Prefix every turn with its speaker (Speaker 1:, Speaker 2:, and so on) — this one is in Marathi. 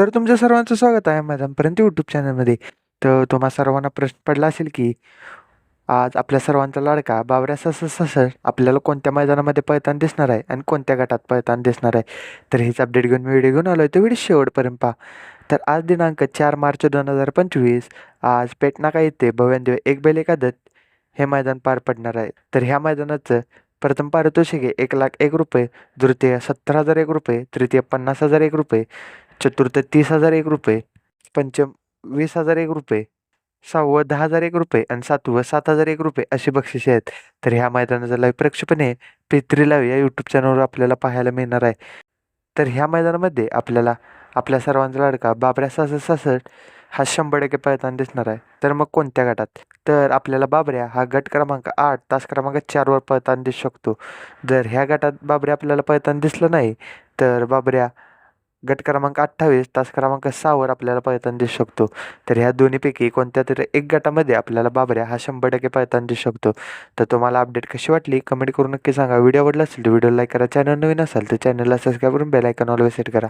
Speaker 1: तर तुमच्या सर्वांचं स्वागत आहे मैदानपर्यंत यूट्यूब चॅनलमध्ये तर तुम्हा सर्वांना प्रश्न पडला असेल की आज आपल्या सर्वांचा लाडका बावऱ्या सस ससर आपल्याला कोणत्या मैदानामध्ये पळताना दिसणार आहे आणि कोणत्या गटात पळताना दिसणार आहे? तर हेच अपडेट घेऊन मी व्हिडिओ घेऊन आलो आहे तो व्हिडिओ शेवटपर्यंत पहा. तर आज दिनांक चार मार्च दोन हजार पंचवीस आज पेटनाका येथे भव्यान एक बैल एकादत हे मैदान पार पडणार आहे. तर ह्या मैदानाचं प्रथम पारितोषिक आहे एक लाख एक रुपये द्वितीय सत्तर हजार एक रुपये तृतीय पन्नास हजार एक रुपये चतुर्थ तीस हजार एक रुपये पंचम वीस हजार एक रुपये सहावं दहा हजार एक रुपये आणि सातवं सात हजार एक रुपये अशी बक्षिसे आहेत. तर ह्या मैदानाचा लाईव्ह प्रक्षेपण हे पेत्री लाईव्ह या यूट्यूब चॅनलवर आपल्याला पाहायला मिळणार आहे. तर ह्या मैदानामध्ये आपल्याला आपल्या सर्वांचा लाडका बाबऱ्या सासष्ट सासष्ट हा शंभर टक्के पळताना दिसणार आहे. तर मग कोणत्या गटात? तर आपल्याला बाबऱ्या हा गट क्रमांक आठ तास क्रमांक चारवर पळताना दिसू शकतो. जर ह्या गटात बाबऱ्या आपल्याला पळताना दिसलं नाही तर बाबऱ्या गट क्रमांक अठ्ठावीस तास क्रमांक सहावर आपल्याला पळताना दिसू शकतो. तर ह्या दोन्हीपैकी कोणत्या तरी एक गटामध्ये आपल्याला बाबऱ्या हा शंभर टक्के पळताना दिसू शकतो. तर तुम्हाला अपडेट कशी वाटली? कमेंट करून नक्की सांगा. व्हिडिओ आवडला असेल तर व्हिडिओ लाईक करा. चॅनल नवीन असाल तर चॅनलला सबस्क्राईब करून बेल आयकॉन ऑलवेज सेट करा.